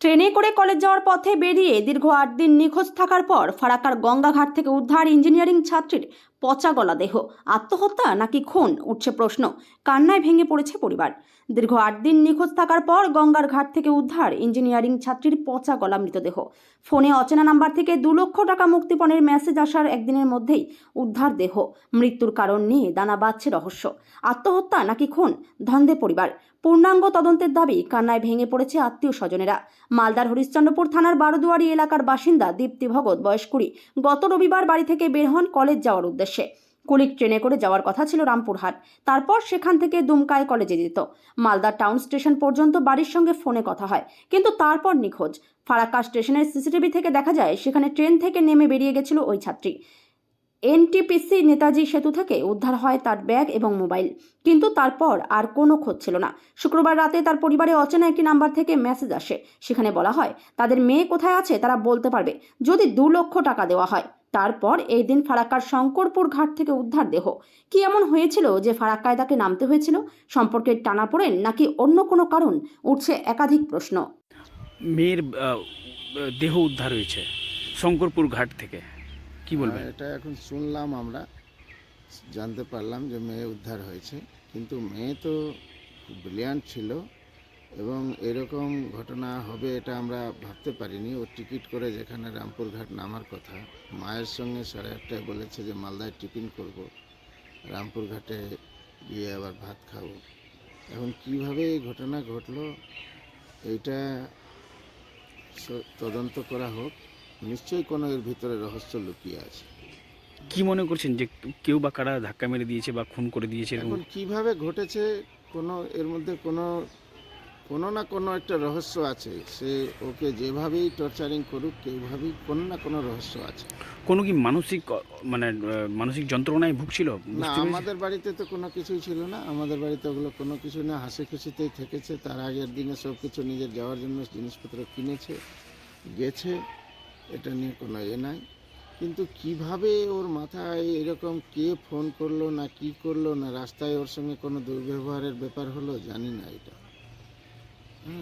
ট্রেনে করে কলেজ যাওয়ার পথে বেরিয়ে দীর্ঘ আট দিন নিখোঁজ থাকার পর ফারাকার গঙ্গাঘাট থেকে উদ্ধার ইঞ্জিনিয়ারিং ছাত্রীর পচা গলা দেহ, আত্মহত্যা নাকি খুন? উঠছে প্রশ্ন। কান্নায় ভেঙে পড়েছে পরিবার। দীর্ঘ আট দিন নিখোঁজ থাকার পর গঙ্গার ঘাট থেকে উদ্ধার ইঞ্জিনিয়ারিং ছাত্রীর পচা গলা মৃতদেহ। ফোনে অচেনা নাম্বার থেকে দু লক্ষ টাকা মুক্তিপণের মেসেজ আসার একদিনের মধ্যেই উদ্ধার দেহ। মৃত্যুর কারণ নিয়ে দানা বাঁধছে রহস্য। আত্মহত্যা নাকি খুন? ধন্দে পরিবার। পূর্ণাঙ্গ তদন্তের দাবি কান্নায় ভেঙে পড়েছে আত্মীয় স্বজনেরা। মালদার হরিশ্চন্দ্রপুর থানার বারোদুয়ারি এলাকার বাসিন্দা দীপ্তি ভগত, বয়স গত রবিবার বাড়ি থেকে বের হন কলেজ যাওয়ার উদ্দেশ্যে। কুলিক ট্রেনে করে যাওয়ার কথা ছিল রামপুরহাট। তারপর সেখান থেকে দুমকায় কলেজে যেত। মালদা টাউন স্টেশন পর্যন্ত বাড়ির সঙ্গে ফোনে কথা হয়, কিন্তু তারপর নিখোঁজ। ফারাক্কা স্টেশনের সিসিটিভি থেকে দেখা যায়, সেখানে ট্রেন থেকে নেমে বেরিয়ে গেছিল ওই ছাত্রী। এনটিপিসি নেতাজি সেতু থেকে উদ্ধার হয় তার ব্যাগ এবং মোবাইল। কিন্তু তারপর আর কোনো খোঁজ ছিল না। শুক্রবার রাতে তার পরিবারে অচেনা একটি নাম্বার থেকে মেসেজ আসে। সেখানে বলা হয়, তাদের মেয়ে কোথায় আছে? তারা বলতে পারবে। যদি দু লক্ষ টাকা দেওয়া হয়। তারপর এই দিন ফারাক্কার শঙ্করপুর ঘাট থেকে উদ্ধার দেহ। কি এমন হয়েছিল যে ফারাক্কায় তাকে নামতে হয়েছিল? সম্পর্কের টানাপোড়েন নাকি অন্য কোনো কারণ? উঠছে একাধিক প্রশ্ন। মেয়ের দেহ উদ্ধার হয়েছে শঙ্করপুর ঘাট থেকে। কি বলবেন? হ্যাঁ, এটা এখন শুনলাম আমরা জানতে পারলাম যে মেয়ে উদ্ধার হয়েছে। কিন্তু মেয়ে তো ব্রিলিয়ান্ট ছিল। এবং এরকম ঘটনা হবে এটা আমরা ভাবতে পারিনি। ও টিকিট করে যেখানে রামপুরঘাট নামার কথা মায়ের সঙ্গে সাড়ে আটটায় বলেছে যে মালদায় টিফিন করব। রামপুরঘাটে গিয়ে আবার ভাত খাব। এখন কীভাবে এই ঘটনা ঘটলো এইটা তদন্ত করা হোক। নিশ্চয়ই কোনো এর ভিতরে রহস্য লুকিয়ে আছে। কি মনে করছেন যে কেউ বা কারা ধাক্কা মেরে দিয়েছে বা খুন করে দিয়েছে এখন কীভাবে ঘটেছে কোনো এর মধ্যে কোনো কোনো না কোনো একটা রহস্য আছে। সে ওকে যেভাবেই টর্চারিং করুক কেউভাবেই কোনো না কোনো রহস্য আছে। কোনো কি মানসিক মানে মানসিক যন্ত্রণায় ভুগছিল? না আমাদের বাড়িতে তো কোনো কিছুই ছিল না। আমাদের বাড়িতে ওগুলো কোনো কিছু না। হাসি খুশিতেই থেকেছে। তার আগের দিনে সব কিছু নিজের যাওয়ার জন্য জিনিসপত্র কিনেছে গেছে। এটা নিয়ে কোনো এ নাই। কিন্তু কীভাবে ওর মাথায় এরকম কে ফোন করল না কি করল না রাস্তায় ওর সঙ্গে কোনো দুর্ব্যবহারের ব্যাপার হলো জানি না এটা।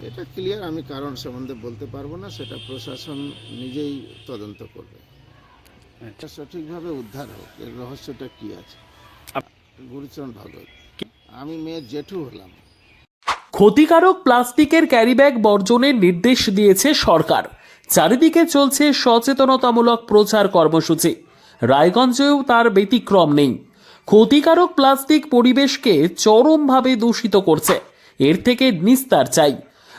এটা ক্লিয়ার আমি কারণ সম্বন্ধে বলতে পারব না সেটা প্রশাসন নিজেই তদন্ত করবে। আচ্ছা। এটা সঠিকভাবে উদ্ধার হোক এর রহস্যটা কি আছে? গুরুচরণ ভগত আমি মেয়ের জেঠু হলাম। ক্ষতিকারক প্লাস্টিকের ক্যারিব্যাগ বর্জনের নির্দেশ দিয়েছে সরকার। চারিদিকে চলছে সচেতনতামূলক প্রচার কর্মসূচি। রায়গঞ্জেও তার ব্যতিক্রম নেই। ক্ষতিকারক প্লাস্টিক পরিবেশকে চরমভাবে দূষিত করছে। এর থেকে নিস্তার চাই।